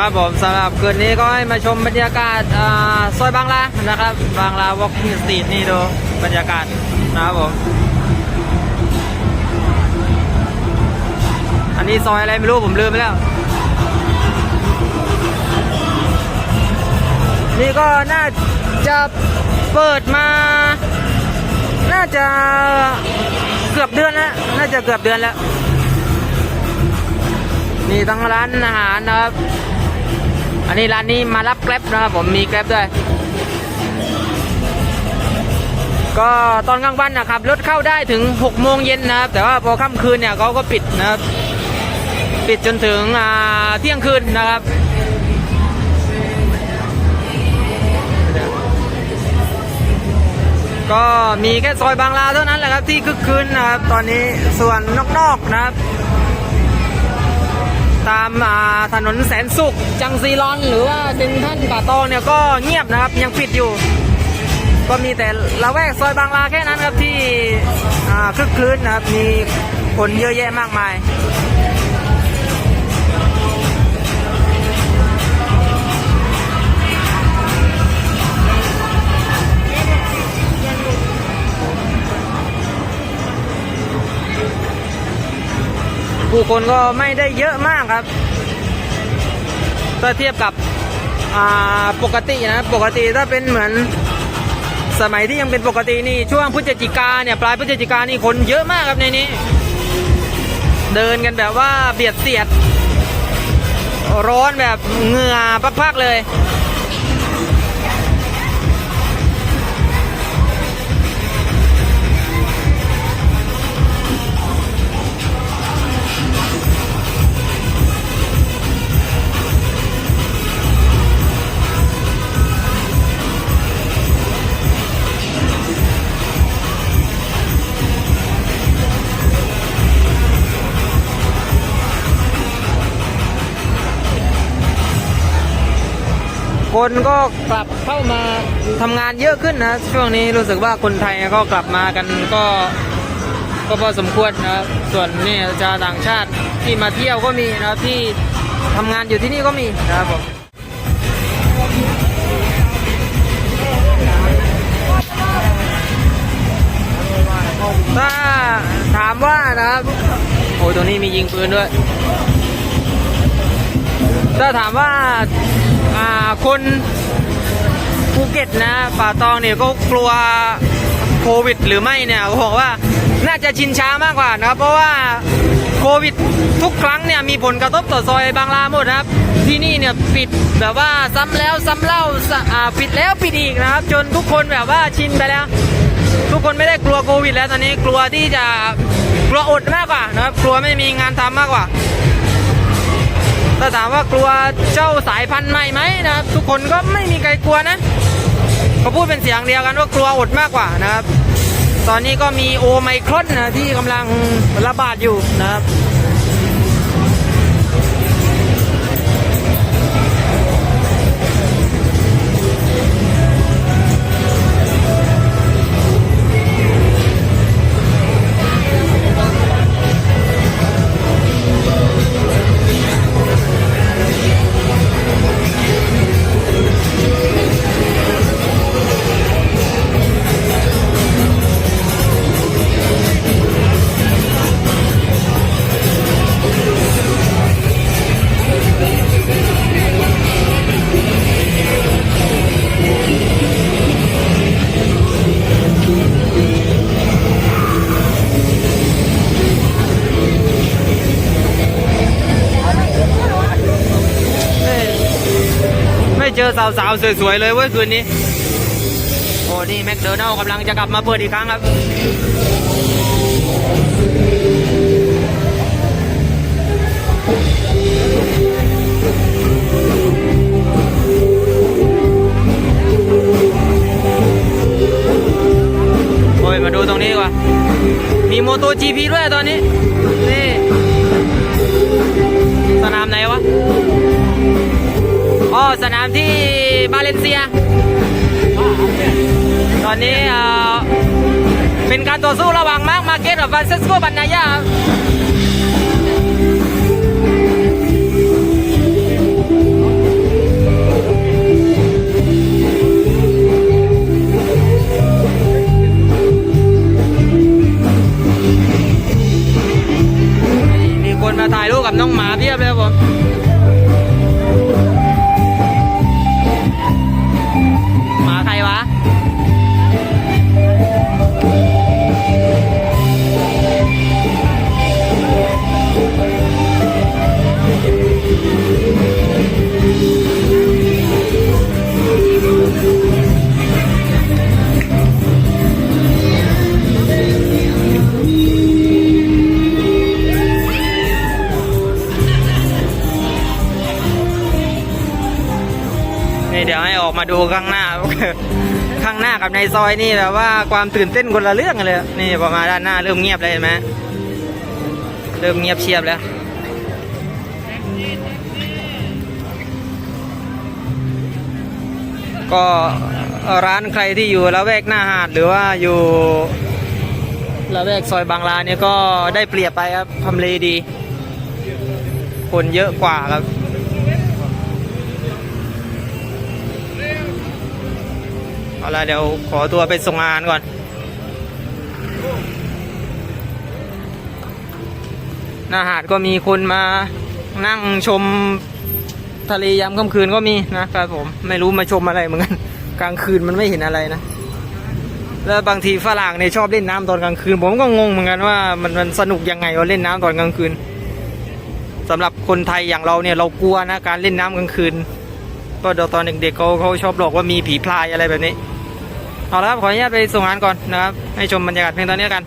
ครับผมสำหรับคืนนี้ก็ให้มาชมบรรยากาศซอยบางลานะครับ บางลาวอล์กสตรีทนี่ดูบรรยากาศนะครับผมอันนี้ซอยอะไรไม่รู้ผมลืมไปแล้ว นี่ก็น่าจะเปิดมา น่าจะเกือบเดือนแล้ว น่าจะเกือบเดือนแล้ว นี่ทั้งร้านอาหารนะครับ อันนี้ร้านนี้มารับแกร็บนะครับผมมีแกร็บด้วย ก็ตอนกลางวันนะครับรถเข้าได้ถึง6โมงเย็นนะครับ แต่ว่าพอค่ำคืนเนี่ยเขาก็ปิดนะครับ ปิดจนถึงเที่ยงคืนนะครับก็มีแค่ซอยบางลาเท่านั้นแหละครับที่คึกคืนนะครับ ตอนนี้ส่วนนอกๆนะครับ ตามถนนแสนสุข จังซีรอนหรือว่าเซนทันป่าตองเนี่ยก็เงียบนะครับยังปิดอยู่ ก็มีแต่ละแวกซอยบางลาแค่นั้นครับที่คึกคืนนะครับมีคนเยอะแยะมากมาย ผู้คนก็ไม่ได้เยอะมากครับถ้าเทียบกับปกตินะปกติถ้าเป็นเหมือนสมัยที่ยังเป็นปกตินี่ช่วงพฤศจิกาเนี่ยปลายพฤศจิกานี่คนเยอะมากครับในนี้ เดินกันแบบว่าเบียดเสียด ร้อนแบบเหงื่อพักๆเลย คนก็กลับเข้ามาทำงานเยอะขึ้นนะ ช่วงนี้รู้สึกว่าคนไทยก็กลับมากันก็ก็พอสมควรนะส่วนนี่ชาวต่างชาติที่มาเที่ยวก็มีนะที่ทำงานอยู่ที่นี่ก็มีนะครับผมถ้าถามว่านะครับโอ้ตัวนี้มียิงปืนด้วย ถ้าถามว่า คนภูเก็ตนะป่าตองเนี่ยก็กลัวโควิด หรือไม่เนี่ยก็บอกว่าน่าจะชินช้ามากกว่านะครับเพราะว่าโควิดทุกครั้งเนี่ยมีผลกระทบต่อซอยบางลาหมดนะครับ ที่นี่เนี่ยปิดแบบว่าซ้ำแล้วซ้ำเล่าอ่าปิดแล้วปิดอีกนะครับ จนทุกคนแบบว่าชินไปแล้ว ทุกคนไม่ได้กลัวโควิด แล้วตอนนี้กลัวที่จะกลัวอดมากกว่านะครับกลัวไม่มีงานทำมากกว่า ถ้าถามว่ากลัวเจ้าสายพันธุ์ใหม่ไหมนะครับ ทุกคนก็ไม่มีใครกลัวนะเขาพูดเป็นเสียงเดียวกันว่ากลัวอดมากกว่านะครับ ตอนนี้ก็มีโอไมครอนนะที่กำลังระบาดอยู่นะครับ อสาวๆสวยๆเลยเว้ยคืนนี้ โอ้นี่แมคโดนัลกำลังจะกลับมาเปิดอีกครั้งครับโอ้ยมาดูตรงนี้กว่ามีโมโต GP ด้วยตอนนี้ สนามที่มาเลเซีย ตอนนี้เป็นการต่อสู้ระหว่างมาร์กมาเกตกับฟรานซิสโกบันนายามาถ่ายรูปกับน้องหมาพี่ มาดูข้างหน้า ข้างหน้ากับในซอยนี่แบบว่าความตื่นเต้นคนละเรื่องเลยนี่พอมาด้านหน้าเริ่มเงียบเลยเห็นไหมเริ่มเงียบเชียบแล้วก็ร้านใครที่อยู่ละแวกหน้าหาดหรือว่าอยู่ละแวกซอยบางลาเนี่ยก็ได้เปรียบไปครับทำเลดี คนเยอะกว่าครับ เอาละเดี๋ยวขอตัวไปส่งงานก่อน หน้าหาดก็มีคนมานั่งชมทะเลยามค่ำคืนก็มีนะครับผม ไม่รู้มาชมอะไรเหมือนกัน กลางคืนมันไม่เห็นอะไรนะ แล้วบางทีฝรั่งเนี่ยชอบเล่นน้ำตอนกลางคืน ผมก็งงเหมือนกันว่ามันมันสนุกยังไงว่าเล่นน้ำตอนกลางคืนสำหรับคนไทยอย่างเราเนี่ยเรากลัวนะการเล่นน้ำกลางคืน ก็ตอนเด็กๆเขาเขาชอบหลอกว่ามีผีพลายอะไรแบบนี้ เอาละครับขออนุญาตไปส่งงานก่อนนะครับให้ชมบรรยากาศเพียงตอนนี้กัน